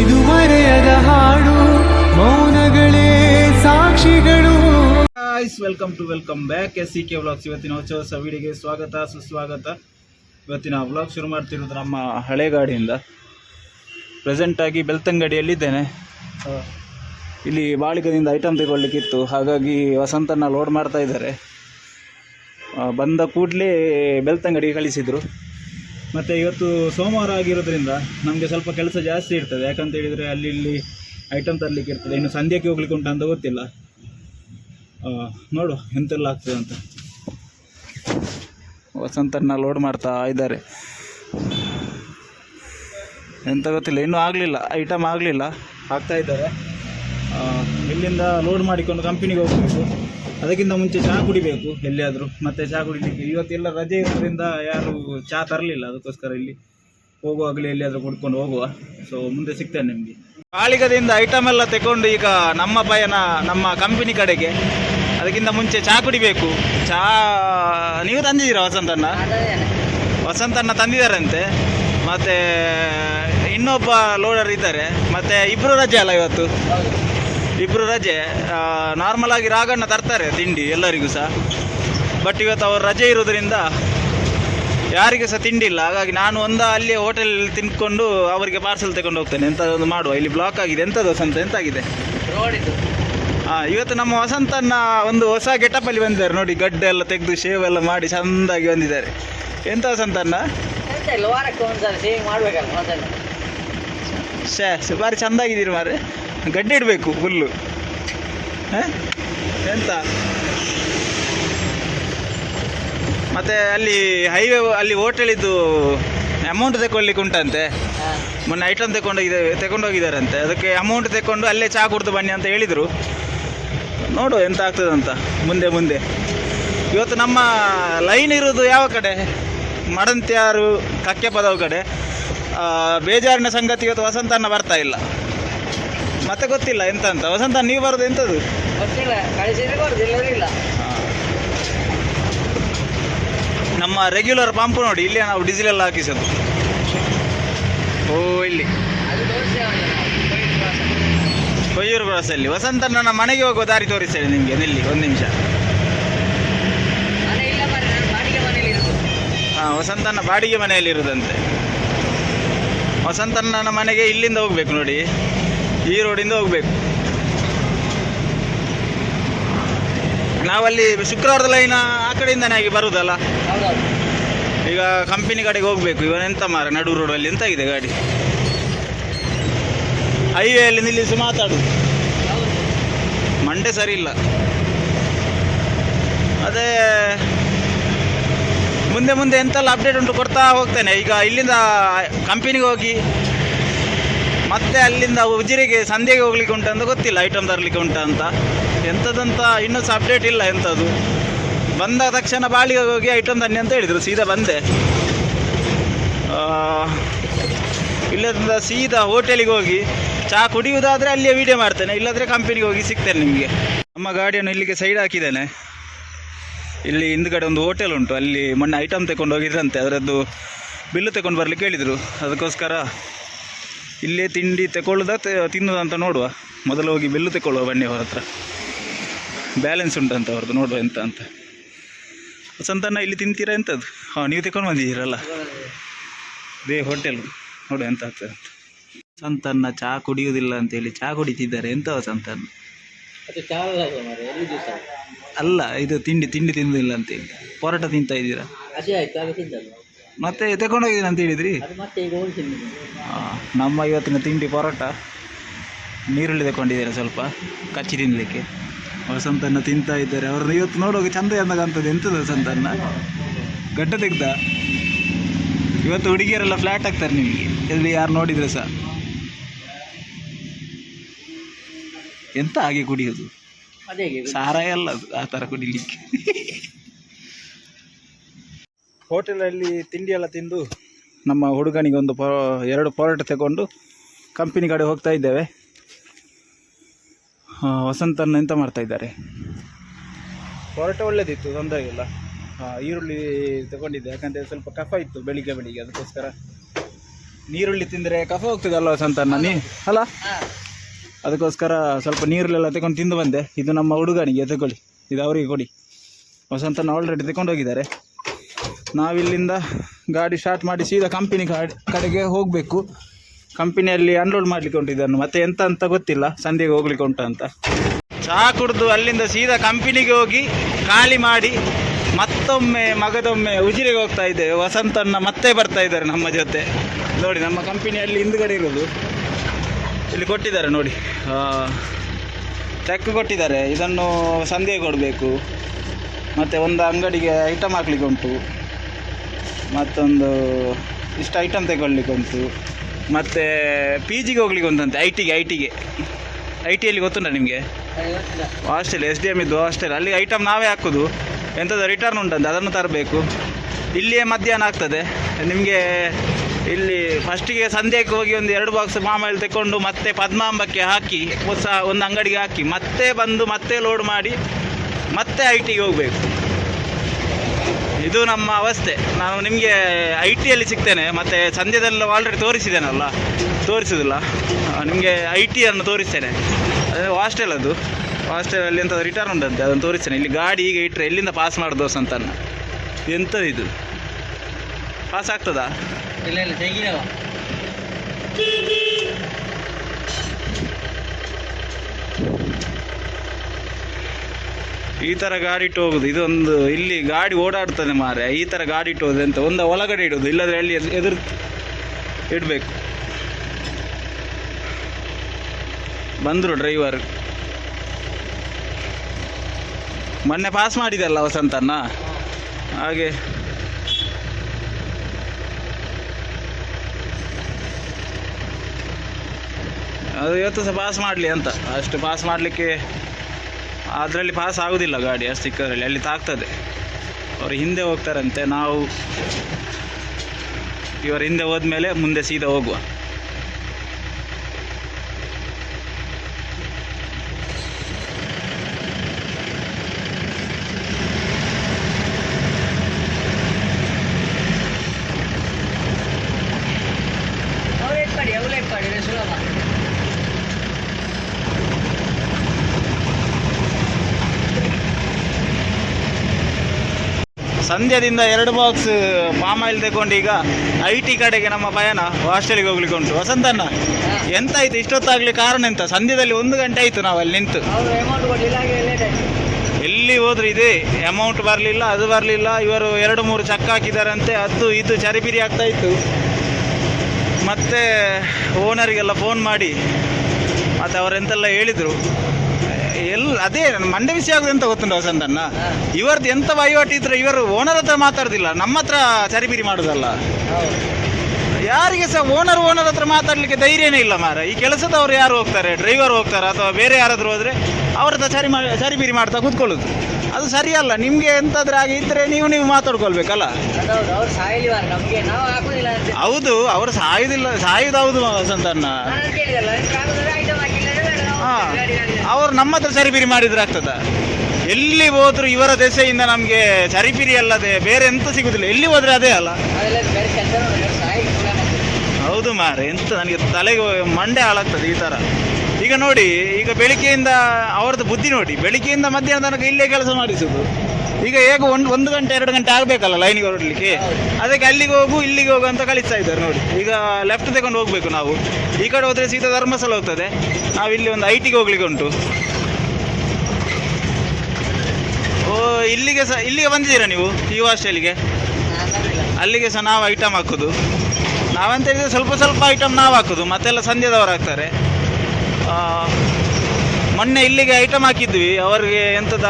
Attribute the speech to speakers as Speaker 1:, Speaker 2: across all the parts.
Speaker 1: ಇದು ಮರೆಯದ ಹಾಡು ಮೌನಗಳೇ ಸಾಕ್ಷಿಗಳು.
Speaker 2: Guys welcome to welcome back S C K vlogs ಇವತ್ತಿನ ಹೊಸ ಹೊಸ ವಿಡಿಯೋಗೆ ಸ್ವಾಗತ ಸುಸ್ವಾಗತ. ಇವತ್ತಿನ ವ್ಲಾಗ್ ಶುರು ಮಾಡ್ತಿರೋದು ನಮ್ಮ ಹಳೆ ಗಾಡಿಯಿಂದ ಪ್ರೆಸೆಂಟಾಗಿ ಬೆಳ್ತಂಗಡಿಯಲ್ಲಿದ್ದೇನೆ. ಇಲ್ಲಿ ಬಾಳಿಕದಿಂದ ಐಟಮ್ ತಗೊಳ್ಳಿಕ್ಕಿತ್ತು. ಹಾಗಾಗಿ ವಸಂತನ ಲೋಡ್ ಮಾಡ್ತಾ ಇದ್ದಾರೆ. ಬಂದ ಕೂಡಲೇ ಬೆಳ್ತಂಗಡಿಗೆ ಕಳಿಸಿದರು. ಮತ್ತು ಇವತ್ತು ಸೋಮವಾರ ಆಗಿರೋದ್ರಿಂದ ನಮಗೆ ಸ್ವಲ್ಪ ಕೆಲಸ ಜಾಸ್ತಿ ಇರ್ತದೆ. ಯಾಕಂತ ಹೇಳಿದರೆ ಅಲ್ಲಿ ಇಲ್ಲಿ ಐಟಮ್ ತರಲಿಕ್ಕೆ ಇರ್ತದೆ. ಇನ್ನು ಸಂಧ್ಯಕ್ಕೆ ಹೋಗ್ಲಿಕ್ಕೆ ಉಂಟು ಅಂತ ಗೊತ್ತಿಲ್ಲ. ನೋಡು ಎಂತೆಲ್ಲ ಆಗ್ತದೆ ಅಂತ. ವಸಂತನ ಲೋಡ್ ಮಾಡ್ತಾ ಇದ್ದಾರೆ. ಎಂತ ಗೊತ್ತಿಲ್ಲ. ಇನ್ನೂ ಆಗಲಿಲ್ಲ. ಐಟಮ್ ಆಗಲಿಲ್ಲ. ಆಗ್ತಾ ಇದ್ದಾರೆ. ಇಲ್ಲಿಂದ ಲೋಡ್ ಮಾಡಿಕೊಂಡು ಕಂಪ್ನಿಗೆ ಹೋಗಬೇಕು. ಅದಕ್ಕಿಂತ ಮುಂಚೆ ಚಹಾ ಕುಡಿಬೇಕು, ಎಲ್ಲಿಯಾದರೂ. ಮತ್ತೆ ಚಹಾ ಕುಡಿಲಿಕ್ಕೆ ಇವತ್ತೆಲ್ಲ ರಜೆ ಇರೋದ್ರಿಂದ ಯಾರು ಚಹಾ ತರಲಿಲ್ಲ, ಅದಕ್ಕೋಸ್ಕರ ಇಲ್ಲಿ ಹೋಗುವಾಗಲೇ ಎಲ್ಲಿಯಾದರೂ ಕುಡ್ಕೊಂಡು ಹೋಗುವ. ಸೊ ಮುಂದೆ ಸಿಗ್ತೇನೆ ನಿಮಗೆ. ಕಾಳಿಗದಿಂದ ಐಟಮ್ ಎಲ್ಲ ತಗೊಂಡು ಈಗ ನಮ್ಮ ಪಯಣ, ನಮ್ಮ ಕಂಪನಿ ಕಡೆಗೆ. ಅದಕ್ಕಿಂತ ಮುಂಚೆ ಚಹಾ ಕುಡಿಬೇಕು. ಚಹಾ, ನೀವು ತಂದಿದ್ದೀರಾ ವಸಂತಣ್ಣ? ವಸಂತಣ್ಣ ತಂದಿದ್ದಾರಂತೆ. ಮತ್ತೆ ಇನ್ನೊಬ್ಬ ಲೋಡರ್ ಇದ್ದಾರೆ. ಮತ್ತೆ ಇಬ್ಬರು ರಜೆ ಅಲ್ಲ ಇವತ್ತು? ಇಬ್ರು ರಜೆ. ನಾರ್ಮಲ್ ಆಗಿ ರಾಗಣ್ಣ ತರ್ತಾರೆ ತಿಂಡಿ ಎಲ್ಲರಿಗೂ ಸಹ. ಬಟ್ ಇವತ್ತು ಅವರು ರಜೆ ಇರೋದ್ರಿಂದ ಯಾರಿಗೂ ಸಹ ತಿಂಡಿ ಇಲ್ಲ. ಹಾಗಾಗಿ ನಾನು ಒಂದು ಅಲ್ಲಿ ಹೋಟೆಲ್ ತಿನ್ಕೊಂಡು ಅವರಿಗೆ ಪಾರ್ಸೆಲ್ ತಗೊಂಡು ಹೋಗ್ತೇನೆ. ಎಂತ ಒಂದು ಮಾಡುವ? ಇಲ್ಲಿ ಬ್ಲಾಕ್ ಆಗಿದೆ. ಎಂಥದ್ದು ವಸಂತ ಎಂತಾಗಿದೆ? ಹಾಂ ಇವತ್ತು ನಮ್ಮ ವಸಂತನ ಒಂದು ಹೊಸ ಗೆಟಪಲ್ಲಿ ಬಂದಿದ್ದಾರೆ. ನೋಡಿ ಗಡ್ಡೆ ಎಲ್ಲ ತೆಗೆದು ಶೇವ್ ಎಲ್ಲ ಮಾಡಿ ಚಂದಾಗಿ ಬಂದಿದ್ದಾರೆ. ಎಂತ
Speaker 3: ಒಂದ್ಸಲ
Speaker 2: ಶೇ ಶೇ, ಭಾರಿ ಚಂದಾಗಿದ್ದೀರಿ ಮಾರೆ ಗಡ್ಡೆ ಇಡಬೇಕು ಹುಲ್ಲು. ಎಂತ? ಮತ್ತೆ ಅಲ್ಲಿ ಹೈವೇ ಅಲ್ಲಿ ಹೋಟೆಲಿದ್ದು ಅಮೌಂಟ್ ತಗೊಳ್ಲಿಕ್ಕೆ ಉಂಟಂತೆ. ಮೊನ್ನೆ ಐಟಮ್ ತಗೊಂಡೋಗಿದೆ ತಗೊಂಡೋಗಿದ್ದಾರಂತೆ ಅದಕ್ಕೆ ಅಮೌಂಟ್ ತಗೊಂಡು ಅಲ್ಲೇ ಚಹಾ ಕುಡ್ದು ಬನ್ನಿ ಅಂತ ಹೇಳಿದರು. ನೋಡು ಎಂತ ಆಗ್ತದಂತ ಮುಂದೆ ಮುಂದೆ. ಇವತ್ತು ನಮ್ಮ ಲೈನ್ ಇರೋದು ಯಾವ ಕಡೆ? ಮಡಂತ್ಯಾರು ಕಕ್ಕೆ ಪದವು ಕಡೆ. ಬೇಜಾರಿನ ಸಂಗತಿ ಇವತ್ತು ವಸಂತನ ಬರ್ತಾ ಇಲ್ಲ. ಮತ್ತೆ ಗೊತ್ತಿಲ್ಲ ಎಂತ ಅಂತ ವಸಂತ ನೀವು ಬರೋದು ಎಂಥದ್ದು
Speaker 3: ಗೊತ್ತಿಲ್ಲ ಕಳಿಸಿದ್ರೆ ಬರುದು ಇಲ್ಲದ್ರೆ ಇಲ್ಲ
Speaker 2: ನಮ್ಮ ರೆಗ್ಯುಲರ್ ಪಂಪ್ ನೋಡಿ ಇಲ್ಲೇ ನಾವು ಡೀಸೆಲ್ ಎಲ್ಲ ಹಾಕಿಸೋದು. ಓ ಇಲ್ಲಿ.
Speaker 3: ತೋರಿಸಿ
Speaker 2: ಕೊಯ್ಯೂರು ಕ್ರಾಸಲ್ಲಿ ವಸಂತ ನನ್ನ ಮನೆಗೆ ಹೋಗುವ ದಾರಿ ತೋರಿಸ್ತೇನೆ ನಿಮಗೆ ನಿಲ್ಲಿ ಒಂದು ನಿಮಿಷ. ಹಾಂ ವಸಂತನ ಬಾಡಿಗೆ ಮನೆಯಲ್ಲಿ ಇರುದಂತೆ. ವಸಂತನ ಮನೆಗೆ ಇಲ್ಲಿಂದ ಹೋಗ್ಬೇಕು ನೋಡಿ. ಈ ರೋಡಿಂದ ಹೋಗ್ಬೇಕು. ನಾವಲ್ಲಿ ಶುಕ್ರವಾರದ ಲೈನ್ ಆ ಕಡೆಯಿಂದನೇ ಆಗಿ ಬರುದಲ್ಲ? ಈಗ ಕಂಪನಿ ಕಡೆಗೆ ಹೋಗ್ಬೇಕು. ಇವನ್ ಎಂತ ಮಾರ ನಡು ರೋಡಲ್ಲಿ ಎಂತಾಗಿದೆ ಗಾಡಿ? ಹೈವೇಯಲ್ಲಿ ನಿಲ್ಲಿಸಿ ಮಾತಾಡು. ಮಂಡೆ ಸರಿ ಇಲ್ಲ. ಅದೇ, ಮುಂದೆ ಮುಂದೆ ಎಂತೆಲ್ಲ ಅಪ್ಡೇಟ್ ಉಂಟು ಕೊಡ್ತಾ ಹೋಗ್ತೇನೆ. ಈಗ ಇಲ್ಲಿಂದ ಕಂಪನಿಗೆ ಹೋಗಿ ಮತ್ತೆ ಅಲ್ಲಿಂದ ಉಜಿರಿಗೆ ಸಂಧ್ಯೆಗೆ ಹೋಗ್ಲಿಕ್ಕೆ ಉಂಟು ಅಂತ ಗೊತ್ತಿಲ್ಲ ಐಟಮ್ ತರಲಿಕ್ಕೆ ಉಂಟು ಅಂತ. ಎಂಥದ್ದಂತ ಇನ್ನೂ ಸಹ ಅಪ್ಡೇಟ್ ಇಲ್ಲ ಎಂಥದ್ದು. ಬಂದ ತಕ್ಷಣ ಬಾಳಿಗೆ ಹೋಗಿ ಐಟಮ್ ತನ್ನಿ ಅಂತ ಹೇಳಿದರು, ಸೀದಾ ಬಂದೆ. ಇಲ್ಲದಿಂದ ಸೀದಾ ಹೋಟೆಲಿಗೆ ಹೋಗಿ ಚಹಾ ಕುಡಿಯುವುದಾದರೆ ಅಲ್ಲಿಯೇ ವೀಡಿಯೋ ಮಾಡ್ತೇನೆ, ಇಲ್ಲಾದರೆ ಕಂಪನಿಗೆ ಹೋಗಿ ಸಿಗ್ತೇನೆ ನಿಮಗೆ. ನಮ್ಮ ಗಾಡಿಯನ್ನು ಇಲ್ಲಿಗೆ ಸೈಡ್ ಹಾಕಿದ್ದೇನೆ. ಇಲ್ಲಿ ಹಿಂದ್ಗಡೆ ಒಂದು ಹೋಟೆಲ್ ಉಂಟು, ಅಲ್ಲಿ ಮೊನ್ನೆ ಐಟಮ್ ತಗೊಂಡು ಹೋಗಿದ್ರಂತೆ, ಅದರದ್ದು ಬಿಲ್ಲು ತಗೊಂಡು ಬರ್ಲಿಕ್ಕೆ ಹೇಳಿದರು. ಅದಕ್ಕೋಸ್ಕರ ಇಲ್ಲೇ ತಿಂಡಿ ತಗೊಳ್ಳೋದ ತಿನ್ನೋದ ಅಂತ ನೋಡುವ. ಮೊದಲು ಹೋಗಿ ಬೆಲ್ಲು ತಗೊಳ್ಳುವ ಬನ್ನಿ ಅವ್ರ ಹತ್ರ. ಬ್ಯಾಲೆನ್ಸ್ ಉಂಟಂತ ಅವ್ರದ್ದು ನೋಡುವ ಎಂತ ಅಂತ. ಸಂತಾನ ಇಲ್ಲಿ ತಿಂತೀರಾ ಎಂಥದ್ದು ಹಾಂ ನೀವು ತಗೊಂಡು ಬಂದಿದ್ದೀರಲ್ಲ? ದೇ ಹೋಟೆಲ್ ನೋಡು ಎಂತ ಆಗ್ತದೆ ಅಂತ. ಸಂತನ್ನ ಚಹಾ ಕುಡಿಯುವುದಿಲ್ಲ ಅಂತೇಳಿ ಚಹಾ ಕುಡಿತಿದ್ದಾರೆ.
Speaker 3: ಎಂಥವ ಸಂತನ್ನ
Speaker 2: ಅಲ್ಲ ಇದು ತಿಂಡಿ ತಿಂಡಿ ತಿನ್ನುವುದಿಲ್ಲ ಅಂತೇಳಿ. ಪೊರಟ ತಿಂತಾ ಇದ್ದೀರಾ? ಮತ್ತೆ ತಗೊಂಡೋಗಿದ್ದೀನಿ ಅಂತ ಹೇಳಿದ್ರಿ? ನಮ್ಮ ಇವತ್ತಿನ ತಿಂಡಿ ಪರೋಟ. ನೀರುಳ್ಳಿ ತಗೊಂಡಿದ್ದಾರೆ ಸ್ವಲ್ಪ ಕಚ್ಚಿ ತಿನ್ನಲಿಕ್ಕೆ ವಸಂತನ್ನ ತಿಂತಾ ಇದ್ದಾರೆ. ಅವ್ರನ್ನ ಇವತ್ತು ನೋಡುವಾಗ ಚಂದ ಕಾಣ್ತದೆ? ಎಂಥದ್ದು ವಸಂತನ್ನ ಗಡ್ಡ ತೆಗ್ದ? ಇವತ್ತು ಹುಡುಗಿಯರೆಲ್ಲ ಫ್ಲ್ಯಾಟ್ ಆಗ್ತಾರೆ ನಿಮಗೆ. ಎಲ್ಲಿ ಯಾರು ನೋಡಿದ್ರೆ ಸಹ. ಎಂತ ಹಾಗೆ ಕುಡಿಯೋದು? ಸಾರಾಯ ಅಲ್ಲ ಅದು ಆ ಥರ ಕುಡಿಲಿಕ್ಕೆ. ಹೋಟೆಲಲ್ಲಿ ತಿಂಡಿ ಎಲ್ಲ ತಿಂದು ನಮ್ಮ ಹುಡುಗನಿಗೆ ಒಂದು ಪೊ ಎರಡು ಪರೋಟ ತಗೊಂಡು ಕಂಪನಿ ಕಡೆ ಹೋಗ್ತಾ ಇದ್ದೇವೆ. ವಸಂತನ ವಸಂತನ್ನ ಎಂತ ಮಾಡ್ತಾ ಇದ್ದಾರೆ? ಪರೋಟ ಒಳ್ಳೇದಿತ್ತು ತೊಂದರೆ ಇಲ್ಲ ಈರುಳ್ಳಿ ತಗೊಂಡಿದ್ದೆ ಯಾಕಂದರೆ ಸ್ವಲ್ಪ ಕಫ ಇತ್ತು ಬೆಳಿಗ್ಗೆ ಬೆಳಿಗ್ಗೆ ಅದಕ್ಕೋಸ್ಕರ. ನೀರುಳ್ಳಿ ತಿಂದರೆ ಕಫ ಹೋಗ್ತದಲ್ಲ ಸಂತನ್ನ ನೀ ಅಲ್ಲ? ಅದಕ್ಕೋಸ್ಕರ ಸ್ವಲ್ಪ ನೀರಲ್ಲೆಲ್ಲ ತಗೊಂಡು ತಿಂದು ಬಂದೆ. ಇದು ನಮ್ಮ ಹುಡುಗನಿಗೆ ತಗೊಳ್ಳಿ ಇದು ಅವರಿಗೆ ಕೊಡಿ. ವಸಂತನ ಆಲ್ರೆಡಿ ತಗೊಂಡು ಹೋಗಿದ್ದಾರೆ ನಾವಿಲ್ಲಿಂದ ಗಾಡಿ ಸ್ಟಾರ್ಟ್ ಮಾಡಿ ಸೀದಾ ಕಂಪನಿ ಕಡೆಗೆ ಹೋಗಬೇಕು. ಕಂಪನಿಯಲ್ಲಿ ಅನ್ಲೋಡ್ ಮಾಡಲಿಕ್ಕೆ ಉಂಟು ಇದನ್ನು. ಮತ್ತೆ ಎಂತ ಅಂತ ಗೊತ್ತಿಲ್ಲ. ಸಂಧೆಗೆ ಹೋಗ್ಲಿಕ್ಕೆ ಉಂಟು ಅಂತ. ಚಹಾ ಕುಡಿದು ಅಲ್ಲಿಂದ ಸೀದಾ ಕಂಪನಿಗೆ ಹೋಗಿ ಖಾಲಿ ಮಾಡಿ ಮತ್ತೊಮ್ಮೆ ಮಗದೊಮ್ಮೆ ಉಜಿರೆಗೆ ಹೋಗ್ತಾ ಇದ್ದೇವೆ. ವಸಂತನ್ನ ಮತ್ತೆ ಬರ್ತಾ ಇದ್ದಾರೆ ನಮ್ಮ ಜೊತೆ. ನೋಡಿ, ನಮ್ಮ ಕಂಪನಿಯಲ್ಲಿ ಹಿಂದ್ಗಡೆ ಇರೋದು. ಇಲ್ಲಿ ಕೊಟ್ಟಿದ್ದಾರೆ ನೋಡಿ. ಚೆಕ್ ಕೊಟ್ಟಿದ್ದಾರೆ. ಇದನ್ನು ಸಂಧೆಗೆ ಕೊಡಬೇಕು. ಮತ್ತು ಒಂದು ಅಂಗಡಿಗೆ ಐಟಮ್ ಹಾಕ್ಲಿಕ್ಕೆ ಉಂಟು. ಮತ್ತೊಂದು ಇಷ್ಟು ಐಟಮ್ ತಗೊಳ್ಲಿಕ್ಕೆ ಉಂಟು ಮತ್ತು ಪಿ ಜಿಗೆ ಹೋಗ್ಲಿಕ್ಕೆ ಉಂಟಂತೆ ಐ ಟಿಗೆ ಐ ಟಿಗೆ ಐ ಟಿಯಲ್ಲಿ ಗೊತ್ತುಂಟ ನಿಮಗೆ? ಹಾಸ್ಟೆಲ್ ಎಸ್ ಡಿ ಎಂ ಇದ್ದು ಹಾಸ್ಟೆಲ್ ಅಲ್ಲಿ ಐಟಮ್ ನಾವೇ ಹಾಕೋದು. ಎಂಥದ್ದು ರಿಟರ್ನ್ ಉಂಟಂತೆ, ಅದನ್ನು ತರಬೇಕು. ಇಲ್ಲಿಯೇ ಮಧ್ಯಾಹ್ನ ಆಗ್ತದೆ. ನಿಮಗೆ ಇಲ್ಲಿ ಫಸ್ಟಿಗೆ ಸಂಧ್ಯಕ್ಕೆ ಹೋಗಿ ಒಂದು ಎರಡು ಬಾಕ್ಸ್ ಮಾಮೂಲಿ ತಗೊಂಡು ಮತ್ತೆ ಪದ್ಮಾಂಬಕ್ಕೆ ಹಾಕಿ, ಹೊಸ ಒಂದು ಅಂಗಡಿಗೆ ಹಾಕಿ, ಮತ್ತೆ ಬಂದು ಮತ್ತೆ ಲೋಡ್ ಮಾಡಿ, ಮತ್ತೆ ಐ ಟಿಗೆ ಹೋಗಬೇಕು. ಇದು ನಮ್ಮ ಅವಸ್ಥೆ. ನಾನು ನಿಮಗೆ ಐ ಟಿಯಲ್ಲಿ ಸಿಗ್ತೇನೆ, ಮತ್ತು ಸಂಧ್ಯದಲ್ಲ ಆಲ್ರೆಡಿ ತೋರಿಸಿದ್ದೇನಲ್ಲ? ತೋರಿಸೋದಿಲ್ಲ. ನಿಮಗೆ ಐ ಟಿಯನ್ನು ತೋರಿಸ್ತೇನೆ. ಅದೇ ಹಾಸ್ಟೆಲ್ ಅದು. ಹಾಸ್ಟೆಲಲ್ಲಿ ಎಂಥ ರಿಟರ್ನ್ ಉಂಟಂತೆ, ಅದನ್ನು ತೋರಿಸ್ತೇನೆ. ಇಲ್ಲಿ ಗಾಡಿ ಈಗ ಇಟ್ಟರೆ ಎಲ್ಲಿಂದ ಪಾಸ್ ಮಾಡೋದು ಅಂತನ್ನ ಎಂಥದ್ದು ಇದು? ಪಾಸ್ ಆಗ್ತದಾ?
Speaker 3: ಇಲ್ಲ ಇಲ್ಲ
Speaker 2: ಈ ಥರ ಗಾಡಿ ಇಟ್ಟು ಹೋಗುದು, ಇದೊಂದು ಇಲ್ಲಿ ಗಾಡಿ ಓಡಾಡ್ತದೆ ಮಾರೆ ಈ ಥರ ಗಾಡಿ ಇಟ್ಟು ಅಂತ ಒಂದು ಒಳಗಡೆ ಇಡೋದು, ಇಲ್ಲದ್ರೆ ಅಲ್ಲಿ ಎದುರು ಇಡಬೇಕು. ಬಂದರು ಡ್ರೈವರ್ ಮೊನ್ನೆ ಪಾಸ್ ಮಾಡಿದಲ್ಲ ವಸಂತನ್ನ ಹಾಗೆ. ಅದು ಇವತ್ತು ಸಹ ಪಾಸ್ ಮಾಡಲಿ ಅಂತ, ಅಷ್ಟು ಪಾಸ್ ಮಾಡಲಿಕ್ಕೆ ಅದರಲ್ಲಿ ಪಾಸ್ ಆಗೋದಿಲ್ಲ ಗಾಡಿ ಅಷ್ಟು ಚಿಕ್ಕದ್ರಲ್ಲಿ ಅಲ್ಲಿ ತಾಗ್ತದೆ. ಅವರು ಹಿಂದೆ ಹೋಗ್ತಾರಂತೆ. ನಾವು ಇವರ ಹಿಂದೆ ಹೋದ್ಮೇಲೆ ಮುಂದೆ ಸೀದಾ ಹೋಗುವ. ಸಂಧ್ಯದಿಂದ ಎರಡು ಬಾಕ್ಸ್ ಪಾಮ್ ಆಯಿಲ್ ತಗೊಂಡು ಈಗ ಐ ಟಿ ಕಡೆಗೆ ನಮ್ಮ ಪಯಣ ಹಾಸ್ಟೆಲ್ಗೆ ಹೋಗ್ಲಿಕ್ಕೆ ಉಂಟು. ವಸಂತಣ್ಣ ಎಂತಾಯ್ತು ಇಷ್ಟೊತ್ತಾಗ್ಲಿ ಕಾರಣ ಎಂತ? ಸಂಧ್ಯದಲ್ಲಿ ಒಂದು ಗಂಟೆ ಆಯ್ತು ನಾವು ಅಲ್ಲಿ ನಿಂತು ಎಲ್ಲಿ ಹೋದ್ರು ಇದೆ. ಅಮೌಂಟ್ ಬರಲಿಲ್ಲ ಅದು ಬರಲಿಲ್ಲ. ಇವರು ಎರಡು ಮೂರು ಚಕ್ ಹಾಕಿದಾರಂತೆ. ಅದು ಇದು ಚರಿಬಿರಿ ಆಗ್ತಾ ಇತ್ತು. ಮತ್ತೆ ಓನರಿಗೆಲ್ಲ ಫೋನ್ ಮಾಡಿ ಮತ್ತೆ ಅವರೆಂತೆಲ್ಲ ಹೇಳಿದರು. ಎಲ್ ಅದೇ ಮಂಡೆ ವಿಷಯ ಆಗುದು ಅಂತ ಗೊತ್ತುಂಟು ವಸಂತಣ್ಣ? ಇವರದ್ದು ಎಂತ ವಹಿವಾಟು ಇದ್ರೆ ಇವರು ಓನರ್ ಹತ್ರ ಮಾತಾಡುದಿಲ್ಲ ನಮ್ಮ ಹತ್ರ ಸರಿಬಿರಿ ಮಾಡುದಲ್ಲ. ಯಾರಿಗೆ ಸಹ ಓನರ್ ಓನರ್ ಹತ್ರ ಮಾತಾಡ್ಲಿಕ್ಕೆ ಧೈರ್ಯನೇ ಇಲ್ಲ ಮಾರ ಈ ಕೆಲಸದವ್ರು ಯಾರು ಹೋಗ್ತಾರೆ ಡ್ರೈವರ್ ಹೋಗ್ತಾರೆ ಅಥವಾ ಬೇರೆ ಯಾರಾದರೂ ಹೋದ್ರೆ ಅವ್ರ ಹತ್ರ ಸರಿ ಮಾ ಸರಿಬಿರಿ ಮಾಡ್ತಾ ಕೂತ್ಕೊಳ್ಳೋದು. ಅದು ಸರಿಯಲ್ಲ ನಿಮಗೆ ಎಂತಾದ್ರೆ ಹಾಗೆ ಇದ್ರೆ ನೀವು ನೀವು ಮಾತಾಡ್ಕೊಳ್ಬೇಕಲ್ಲ. ಹೌದು ಅವ್ರು ಸಾಯುದಿಲ್ಲ ಸಾಯುದು ಹೌದು ವಸಂತಣ್ಣ. ಅವ್ರು ನಮ್ಮ ಹತ್ರ ಸರಿಪಿರಿ ಮಾಡಿದ್ರೆ ಆಗ್ತದ ಎಲ್ಲಿ ಹೋದ್ರು ಇವರ ದೆಸೆಯಿಂದ ನಮಗೆ ಸರಿಪಿರಿ ಅಲ್ಲದೆ ಬೇರೆ ಎಂತ ಸಿಗುದಿಲ್ಲ. ಎಲ್ಲಿ ಹೋದ್ರೆ ಅದೇ ಅಲ್ಲ. ಹೌದು ಮಾರೆ, ಎಂತ ನನಗೆ ತಲೆಗೆ ಮಂಡೆ ಹಾಳಾಗ್ತದೆ ಈ ಥರ ಈಗ ನೋಡಿ, ಈಗ ಬೆಳಿಗ್ಗೆಯಿಂದ ಅವ್ರದ್ದು ಬುದ್ಧಿ ನೋಡಿ, ಬೆಳಿಗ್ಗೆಯಿಂದ ಮಧ್ಯಾಹ್ನ ತನಕ ಇಲ್ಲೇ ಕೆಲಸ ಮಾಡಿಸುದು. ಈಗ ಹೇಗೆ ಒಂದು ಒಂದು ಗಂಟೆ, ಎರಡು ಗಂಟೆ ಆಗಬೇಕಲ್ಲ ಲೈನಿಗೆ ಹೊರಡಲಿಕ್ಕೆ? ಅದಕ್ಕೆ ಅಲ್ಲಿಗೆ ಹೋಗು, ಇಲ್ಲಿಗೆ ಹೋಗು ಅಂತ ಕಳಿಸ್ತಾ ಇದ್ದಾರೆ ನೋಡಿ. ಈಗ ಲೆಫ್ಟ್ ತಗೊಂಡು ಹೋಗಬೇಕು ನಾವು. ಈ ಕಡೆ ಹೋದರೆ ಸೀದಾ ಧರ್ಮಸ್ಥಳ ಹೋಗ್ತದೆ. ನಾವು ಇಲ್ಲಿ ಒಂದು ಐ ಟಿಗೆ ಹೋಗ್ಲಿಕ್ಕೆ ಉಂಟು. ಓ, ಇಲ್ಲಿಗೆ ಸಹ ಇಲ್ಲಿಗೆ ಬಂದಿದ್ದೀರಾ ನೀವು, ಈ ಹಾಸ್ಟೆಲ್ಗೆ ಅಲ್ಲಿಗೆ ಸಹ ನಾವು ಐಟಮ್ ಹಾಕೋದು. ನಾವಂತ ಹೇಳಿದ್ರೆ ಸ್ವಲ್ಪ ಸ್ವಲ್ಪ ಐಟಮ್ ನಾವು ಹಾಕೋದು, ಮತ್ತೆಲ್ಲ ಸಂಧ್ಯದವರು ಹಾಕ್ತಾರೆ. ಮೊನ್ನೆ ಇಲ್ಲಿಗೆ ಐಟಮ್ ಹಾಕಿದ್ವಿ, ಅವರಿಗೆ ಎಂಥದ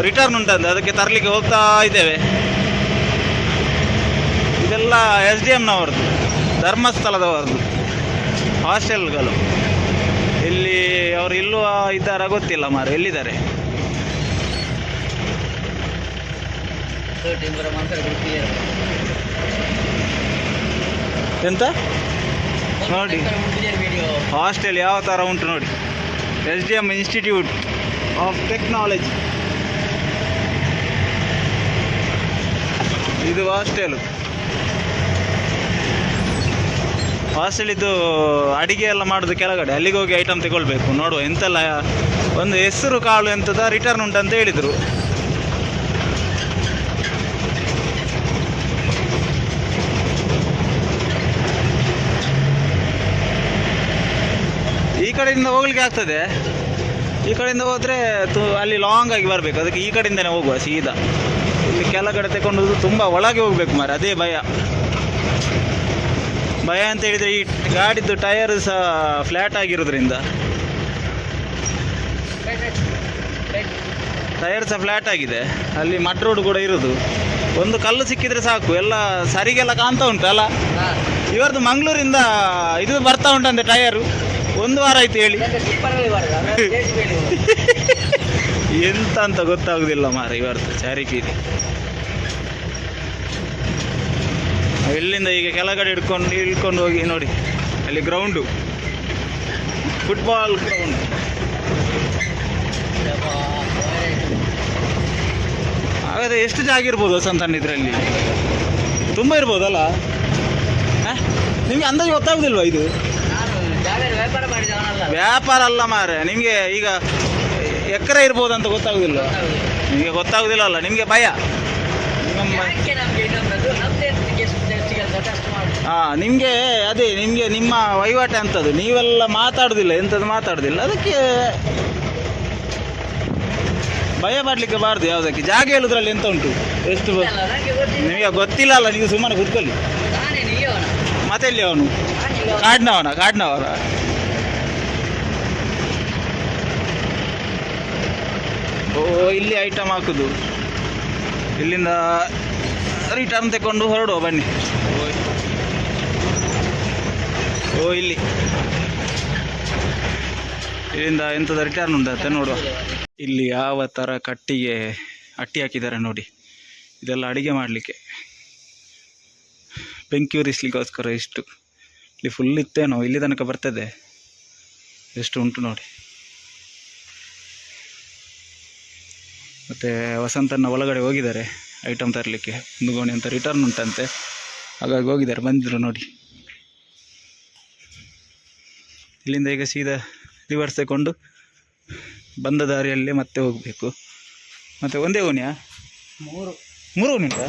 Speaker 2: ರಿಟರ್ನ್ ಉಂಟಂತೆ, ಅದಕ್ಕೆ ತರಲಿಕ್ಕೆ ಹೋಗ್ತಾ ಇದ್ದೇವೆ. ಇದೆಲ್ಲ ಎಸ್ ಡಿ ಎಮ್ನವರದ್ದು ಧರ್ಮಸ್ಥಳದವರದ್ದು, ಹಾಸ್ಟೆಲ್ಗಳು. ಇಲ್ಲಿ ಅವರು ಇಲ್ಲೂ ಇದ್ದಾರ ಗೊತ್ತಿಲ್ಲ ಮಾರು, ಎಲ್ಲಿದ್ದಾರೆ? ಎಂತ? ನೋಡಿ. ಹಾಸ್ಟೆಲ್ ಯಾವ ಥರ ಉಂಟು ನೋಡಿ. S D M institute of technology. ಇದು ಹಾಸ್ಟೆಲು ಹಾಸ್ಟೆಲಿದ್ದು ಅಡಿಗೆ ಎಲ್ಲ ಮಾಡೋದು ಕೆಳಗಡೆ. ಅಲ್ಲಿಗೆ ಹೋಗಿ ಐಟಮ್ ತಗೊಳ್ಬೇಕು. ನೋಡುವ ಎಂತೆಲ್ಲ, ಒಂದು ಹೆಸರು, ಕಾಳು ಎಂತದ ರಿಟರ್ನ್ ಉಂಟಂತ ಹೇಳಿದರು. ಈ ಕಡೆಯಿಂದ ಹೋಗ್ಲಿಕ್ಕೆ ಆಗ್ತದೆ. ಈ ಕಡೆಯಿಂದ ಹೋದರೆ ತು, ಅಲ್ಲಿ ಲಾಂಗ್ ಆಗಿ ಬರಬೇಕು. ಅದಕ್ಕೆ ಈ ಕಡೆಯಿಂದನೇ ಹೋಗುವ ಸೀದಾ. ಇಲ್ಲಿ ಕೆಳಗಡೆ ತಗೊಂಡು ತುಂಬ ಒಳಗೆ ಹೋಗ್ಬೇಕು ಮಾರೆ ಅದೇ ಭಯ. ಭಯ ಅಂತ ಹೇಳಿದರೆ ಈ ಗಾಡಿದ್ದು ಟೈರ್ ಸಹ ಫ್ಲ್ಯಾಟ್ ಆಗಿರೋದ್ರಿಂದ. ಟಯರ್ ಸಹ ಫ್ಲ್ಯಾಟ್ ಆಗಿದೆ ಅಲ್ಲಿ ಮಡ್ ರೋಡ್ ಕೂಡ ಇರೋದು. ಒಂದು ಕಲ್ಲು ಸಿಕ್ಕಿದ್ರೆ ಸಾಕು ಎಲ್ಲ ಸರಿಗೆಲ್ಲ ಕಾಣ್ತಾ ಉಂಟು ಅಲ್ಲ?
Speaker 3: ಇವರದು
Speaker 2: ಇವರದ್ದು ಮಂಗಳೂರಿಂದ ಇದು ಬರ್ತಾ ಉಂಟಂತೆ ಟಯರು ಒಂದು ವಾರ ಆಯ್ತು ಹೇಳಿ. ಎಂತ ಅಂತ ಗೊತ್ತಾಗುದಿಲ್ಲ ಮಾರ ಚಾರಿ ಚಾರಿಕೀರಿ ಎಲ್ಲಿಂದ ಈಗ ಕೆಳಗಡೆ ಹಿಡ್ಕೊಂಡು ಇಳ್ಕೊಂಡು ಹೋಗಿ ನೋಡಿ. ಅಲ್ಲಿ ಗ್ರೌಂಡು ಫುಟ್ಬಾಲ್ ಗ್ರೌಂಡ್ ಹಾಗಾದ್ರೆ ಎಷ್ಟು ಜಾಗ ಇರ್ಬೋದು ಸಂತಾನ ಇದರಲ್ಲಿ? ತುಂಬ ಇರ್ಬೋದಲ್ಲ? ನಿಮಗೆ ಅಂದಾಜು ಗೊತ್ತಾಗುದಿಲ್ವಾ ಇದು?
Speaker 3: ವ್ಯಾಪಾರ
Speaker 2: ಅಲ್ಲ. ಮಾರೆ ನಿಮಗೆ ಈಗ ಎಕರೆ ಇರ್ಬೋದು ಅಂತ ಗೊತ್ತಾಗುದಿಲ್ಲ. ನಿಮಗೆ ಗೊತ್ತಾಗುದಿಲ್ಲ ಅಲ್ಲ ನಿಮಗೆ ಭಯ ಹಾ ನಮ್ಗೆ ಅದೇ ನಿಮಗೆ ನಿಮ್ಮ ವಹಿವಾಟ ಅಂತದ್ದು. ನೀವೆಲ್ಲ ಮಾತಾಡೋದಿಲ್ಲ ಎಂಥದ್ದು ಮಾತಾಡೋದಿಲ್ಲ. ಅದಕ್ಕೆ ಭಯ ಮಾಡಲಿಕ್ಕೆ ಬಾರ್ದು ಯಾವುದಕ್ಕೆ. ಜಾಗ ಹೇಳುದ್ರಲ್ಲಿ ಎಂತ ಉಂಟು? ಎಷ್ಟು ನಿಮಗೆ ಗೊತ್ತಿಲ್ಲ ಅಲ್ಲ ನೀವು ಸುಮ್ಮನೆ ಕೂತ್ಕೊಳ್ಳಿ. ಮತ್ತೆ ಎಲ್ಲಿ ಅವನು? ಕಾಡ್ನವನ? ಕಾಡ್ನವರ ಕಾಡ್ನವನ? ಓ ಇಲ್ಲಿ ಐಟಮ್ ಹಾಕುದು. ಇಲ್ಲಿಂದ ರಿಟರ್ನ್ ತಗೊಂಡು ಹೊರಡುವ, ಬನ್ನಿ. ಓ- ಇಲ್ಲಿ. ಇಲ್ಲಿಂದ ಎಂಥದ ರಿಟರ್ನ್ ಉಂಟಂತೆ ನೋಡುವ. ಇಲ್ಲಿ ಯಾವ ಥರ ಕಟ್ಟಿಗೆ ಅಟ್ಟಿ ಹಾಕಿದ್ದಾರೆ ನೋಡಿ. ಇದೆಲ್ಲ ಅಡಿಗೆ ಮಾಡಲಿಕ್ಕೆ. ಬೆಂಕಿ ಉರಿಸ್ಲಿಕ್ಕೋಸ್ಕರ ಇಷ್ಟು. ಇಲ್ಲಿ ಫುಲ್ ಇತ್ತೇನೋ, ಇಲ್ಲಿ ತನಕ ಬರ್ತದೆ. ಎಷ್ಟು ಉಂಟು ನೋಡಿ. ಮತ್ತು ವಸಂತನ ಒಳಗಡೆ ಹೋಗಿದ್ದಾರೆ ಐಟಮ್ ತರಲಿಕ್ಕೆ. ಒಂದು ಗೋಣಿ ಅಂತ ರಿಟರ್ನ್ ಉಂಟಂತೆ. ಹಾಗಾಗಿ ಹೋಗಿದ್ದಾರೆ ಬಂದಿದ್ರು ನೋಡಿ. ಇಲ್ಲಿಂದ ಈಗ ಸೀದಾ ರಿವರ್ಸ್ ತಗೊಂಡು ಬಂದ ದಾರಿಯಲ್ಲೇ ಮತ್ತೆ ಹೋಗಬೇಕು. ಮತ್ತು ಒಂದೇ ಓಣಿಯಾ?
Speaker 3: ಮೂರು.
Speaker 2: ಮೂರು ಓಣಿ ಉಂಟಾ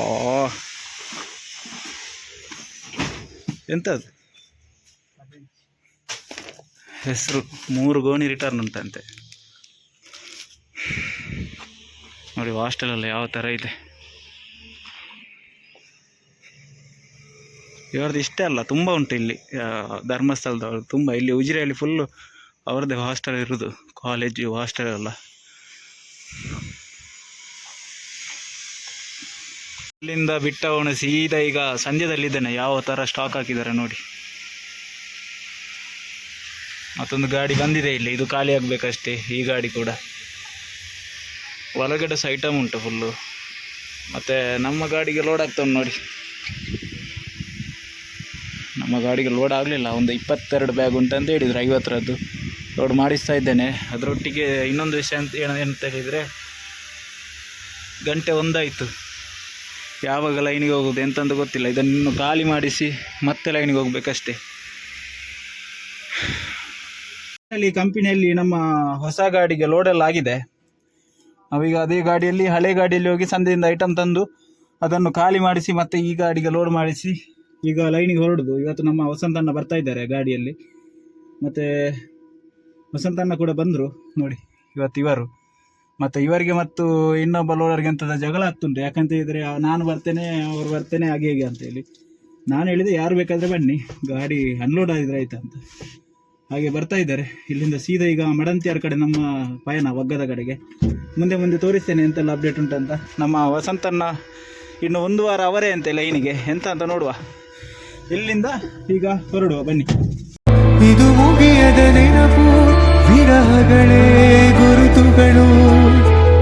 Speaker 2: ಓ ಎಂಥದ್ದು ಹೆಸರು ಮೂರು ಗೋಣಿ ರಿಟರ್ನ್ ಉಂಟಂತೆ. ನೋಡಿ ಹಾಸ್ಟೆಲಲ್ಲಿ ಯಾವ ಥರ ಇದೆ. ಇವ್ರದ್ದು ಇಷ್ಟೇ ಅಲ್ಲ, ತುಂಬ ಉಂಟು ಇಲ್ಲಿ ಧರ್ಮಸ್ಥಳದವ್ರು ತುಂಬ. ಇಲ್ಲಿ ಉಜಿರೆಯಲ್ಲಿ ಫುಲ್ಲು ಅವ್ರದ್ದೇ ಹಾಸ್ಟೆಲ್ ಇರೋದು ಕಾಲೇಜು ಹಾಸ್ಟೆಲ್ ಎಲ್ಲ. ಇಲ್ಲಿಂದ ಬಿಟ್ಟವನು ಸೀದಾ ಈಗ ಸಂಜೆದಲ್ಲಿದ್ದೇನೆ, ಯಾವ ಥರ ಸ್ಟಾಕ್ ಹಾಕಿದ್ದಾರೆ ನೋಡಿ. ಮತ್ತೊಂದು ಗಾಡಿ ಬಂದಿದೆ ಇಲ್ಲಿ. ಇದು ಖಾಲಿ ಆಗಬೇಕಷ್ಟೇ, ಈ ಗಾಡಿ ಕೂಡ. ಒಳಗಡೆ ಸಹ ಉಂಟು ಫುಲ್ಲು ಮತ್ತು ನಮ್ಮ ಗಾಡಿಗೆ ಲೋಡ್ ಆಗ್ತವೆ ನೋಡಿ. ನಮ್ಮ ಗಾಡಿಗೆ ಲೋಡ್ ಆಗಲಿಲ್ಲ. ಒಂದು ಇಪ್ಪತ್ತೆರಡು ಬ್ಯಾಗ್ ಉಂಟಂತ ಹೇಳಿದರು, ಐವತ್ತರದ್ದು. ಲೋಡ್ ಮಾಡಿಸ್ತಾ ಇದ್ದೇನೆ. ಅದರೊಟ್ಟಿಗೆ ಇನ್ನೊಂದು ವಿಷಯ ಅಂತ ಏನು ಅಂತ ಹೇಳಿದರೆ, ಗಂಟೆ ಒಂದಾಯಿತು. ಯಾವಾಗ ಲೈನಿಗೆ ಹೋಗೋದು ಎಂತಂದು ಗೊತ್ತಿಲ್ಲ. ಇದನ್ನು ಖಾಲಿ ಮಾಡಿಸಿ ಮತ್ತೆ ಲೈನಿಗೆ ಹೋಗ್ಬೇಕಷ್ಟೇ. ಅಲ್ಲಿ ಕಂಪನಿಯಲ್ಲಿ ನಮ್ಮ ಹೊಸ ಗಾಡಿಗೆ ಲೋಡೆಲ್ಲ ಆಗಿದೆ. ನಾವೀಗ ಅದೇ ಗಾಡಿಯಲ್ಲಿ, ಹಳೆ ಗಾಡಿಯಲ್ಲಿ ಹೋಗಿ ಸಂದೆಯಿಂದ ಐಟಮ್ ತಂದು ಅದನ್ನು ಖಾಲಿ ಮಾಡಿಸಿ ಮತ್ತೆ ಈ ಗಾಡಿಗೆ ಲೋಡ್ ಮಾಡಿಸಿ ಈಗ ಲೈನಿಗೆ ಹೊರಡುದು. ಇವತ್ತು ನಮ್ಮ ವಸಂತಣ್ಣ ಬರ್ತಾ ಇದ್ದಾರೆ ಗಾಡಿಯಲ್ಲಿ. ಮತ್ತು ವಸಂತಣ್ಣ ಕೂಡ ಬಂದರು. ನೋಡಿ, ಇವತ್ತು ಇವರು. ಮತ್ತು ಇವರಿಗೆ ಮತ್ತು ಇನ್ನೊಬ್ಬ ಲೋಡರ್ಗೆ ಅಂತದ ಜಗಳ ಆಗ್ತುಂಟು. ಯಾಕಂತ ಹೇಳಿದರೆ, ನಾನು ಬರ್ತೇನೆ, ಅವ್ರು ಬರ್ತೇನೆ, ಹಾಗೆ ಹೇಗೆ ಅಂತೇಳಿ ನಾನು ಹೇಳಿದೆ, ಯಾರು ಬೇಕಾದರೆ ಬನ್ನಿ. ಗಾಡಿ ಅನ್ಲೋಡ್ ಆಗಿದ್ರೆ ಆಯ್ತಾ ಅಂತ ಹಾಗೆ ಬರ್ತಾ ಇದ್ದಾರೆ. ಇಲ್ಲಿಂದ ಸೀದಾ ಈಗ ಮಡಂತಿಯರ ಕಡೆ ನಮ್ಮ ಪಯಣ, ಒಗ್ಗದ ಕಡೆಗೆ. ಮುಂದೆ ಮುಂದೆ ತೋರಿಸ್ತೇನೆ ಎಂತೆಲ್ಲ ಅಪ್ಡೇಟ್ ಉಂಟಂತ ನಮ್ಮ ವಸಂತನ್ನ ಇನ್ನು ಒಂದು ವಾರ ಅವರೇ ಅಂತೆ ಲೈನಿಗೆ. ಎಂತ ಅಂತ ನೋಡುವ. ಇಲ್ಲಿಂದ ಈಗ ಹೊರಡುವ, ಬನ್ನಿ.
Speaker 1: ಇದು ಮುಗಿಯದ ನೆನಪು, ವಿರಹಗಳೇ ಗುರುತುಗಳು.